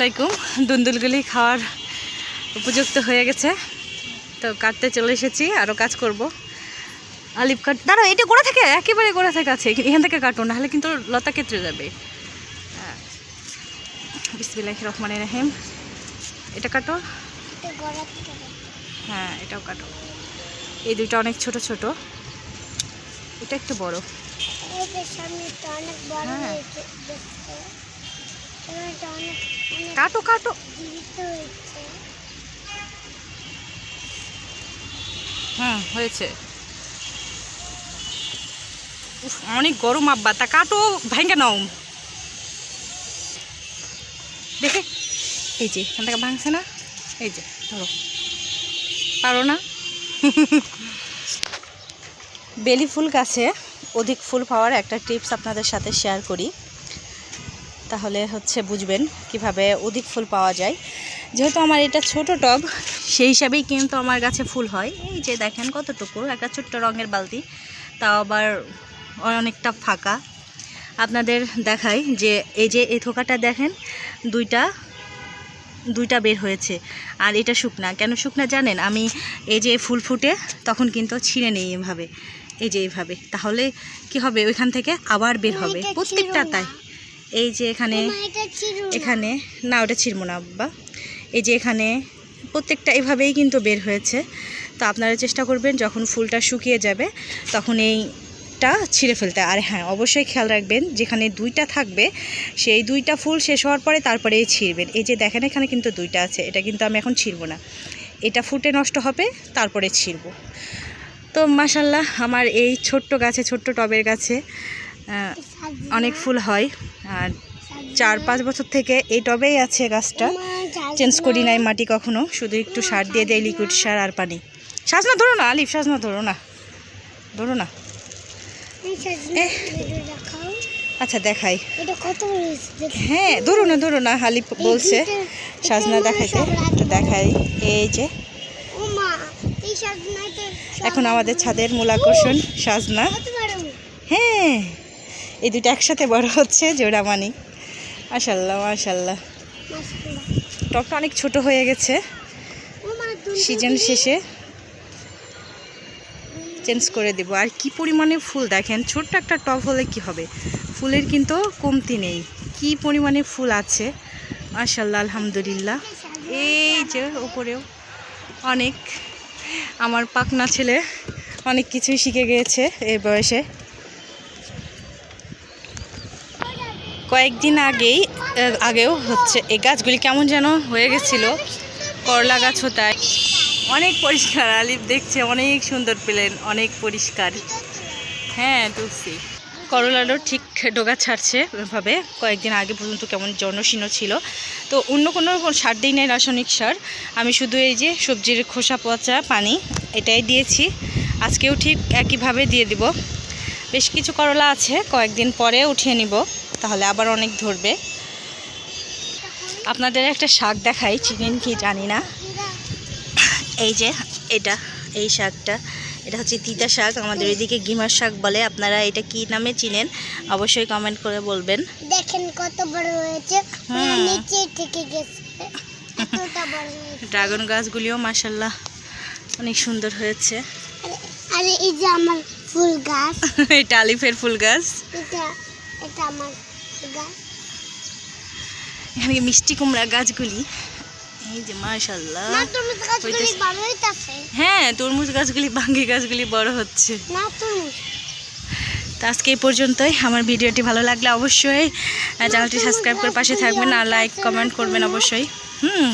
আলাইকুম। দুন্দুলগুলি খাওয়ার উপযুক্ত হয়ে গেছে। তো কাটতে চলে এসেছি আরও কাজ করব। আলিপ কাট দাঁড়াও এটা গোড়া থেকে? একেবারে গোড়া থেকে আছে। এখান থেকে কাটো নাহলে কিন্তু লতা কেটে যাবে। বিসমিল্লাহ রহমান রাহিম। এটা কাটো। হ্যাঁ এটাও কাটো। এই দুইটা অনেক ছোট ছোট। এটা একটু বড়। হ্যাঁ। কাটো কাটো। হুম, হয়েছে। অনেক গরম আব্বা, তা কাটো ভাঙ্গা নাও। দেখে, এই যে, এখান থেকে ভাঙছে না? এই যে, ধরো। পারো না? বেলি ফুল গাছে অধিক ফুল পাওয়ার একটা টিপস আপনাদের সাথে শেয়ার করি। তাহলে হচ্ছে বুঝবেন কীভাবে অধিক ফুল পাওয়া যায়। যেহেতু আমার এটা ছোট টব সেই হিসাবেই কিন্তু আমার গাছে ফুল হয়। এই যে দেখেন কতটুকু একটা ছোট্ট রঙের বালতি তাও আবার অনেকটা ফাঁকা। আপনাদের দেখাই যে এই যে এই থোকাটা দেখেন দুইটা দুইটা বের হয়েছে। আর এটা শুকনা। কেন শুকনা জানেন? আমি এই যে ফুল ফুটে তখন কিন্তু ছিঁড়ে নেই এভাবে। এই যে এইভাবে। তাহলে কি হবে? ওইখান থেকে আবার বের হবে। প্রত্যেকটা তাই। এই যে এখানে এখানে না ওটা ছিড়বো না আব্বা। এই যে এখানে প্রত্যেকটা এভাবেই কিন্তু বের হয়েছে। তো আপনারা চেষ্টা করবেন যখন ফুলটা শুকিয়ে যাবে তখন এইটা ছিঁড়ে ফেলতে। আর হ্যাঁ অবশ্যই খেয়াল রাখবেন যেখানে দুইটা থাকবে সেই দুইটা ফুল শেষ হওয়ার পরে তারপরে এই ছিঁড়বেন। এই যে দেখেন এখানে কিন্তু দুইটা আছে। এটা কিন্তু আমি এখন ছিঁড়বো না। এটা ফুটে নষ্ট হবে তারপরে ছিঁড়বো। তো মাসাল্লাহ আমার এই ছোট্ট গাছে ছোট্ট টবের গাছে অনেক ফুল হয়। আর চার পাঁচ বছর থেকে এই টবেই আছে গাছটা। চেঞ্জ করি নাই মাটি কখনো। শুধু একটু সার দিয়ে দেয় লিকুইড সার আর পানি। সাজনা ধরো না আলিফ সাজনা ধরো না। ধরো না। আচ্ছা দেখাই। হ্যাঁ ধরো না ধরো না আলিফ বলছে। সাজনা দেখাইতে। একটু দেখাই। এই যে। এখন আমাদের ছাদের মূল আকর্ষণ সাজনা হ্যাঁ। এই দুটো একসাথে বড় হচ্ছে জোড়া মানি মাশাল্লাহ মাশাল্লাহ। টপটা অনেক ছোট হয়ে গেছে। সিজন শেষে। চেঞ্জ করে দেব। আর কি পরিমাণে ফুল দেখেন, ছোট্ট একটা টব হলে কি হবে? ফুলের কিন্তু কমতি নেই। কি পরিমাণে ফুল আছে। মাশাল্লাহ আলহামদুলিল্লাহ। এই যে উপরেও অনেক। আমার পাকনা ছেলে অনেক কিছুই শিখে গিয়েছে এই বয়সে। কয়েকদিন আগেই আগেও হচ্ছে, এই গাছগুলি কেমন যেন হয়ে গেছিল, করলা গাছ হতায়। অনেক পরিষ্কার, আলিফ দেখছে, অনেক সুন্দর পেলেন, অনেক পরিষ্কার। হ্যাঁ তুলসি। করলারও ঠিক ডোগা ছাড়ছে ভাবে কয়েকদিন আগে পর্যন্ত কেমন জনশীর্ণ ছিল। তো অন্য কোনো সার দিই নাই, রাসায়নিক সার। আমি শুধু এই যে সবজির খোসা পচা পানি, এটাই দিয়েছি। আজকেও ঠিক একইভাবে দিয়ে দিব। বেশ কিছু করলা আছে, কয়েকদিন পরে উঠিয়ে নিব। তাহলে আবার অনেক ধরবে। আপনাদের একটা শাক দেখাই চিনেন কি জানি না। এই যে এটা এই শাকটা। এটা হচ্ছে তিতা শাক আমাদের এদিকে গিমার শাক বলে। আপনারা এটা কি নামে চিনেন অবশ্যই কমেন্ট করে বলবেন। দেখেন কত বড় হয়েছে। নিচে থেকে গেছে। ড্রাগন গাছগুলিও মাসাল্লাহ অনেক সুন্দর হয়েছে। আরে- আরে এই যে আমার ফুল গাছ। এটা আলিফের ফুল গাছ। এটা এটা আমার ফুল গাছ। এখানে মিষ্টি কুমড়া গাছগুলি। এই যে মাশাল্লাহ হ্যাঁ তরমুজ গাছগুলি বাঙ্গি গাছগুলি বড় হচ্ছে। না তো আজকে এই পর্যন্তই। আমার ভিডিওটি ভালো লাগলে অবশ্যই চ্যানেলটি সাবস্ক্রাইব করে পাশে থাকবেন আর লাইক কমেন্ট করবেন অবশ্যই। হুম।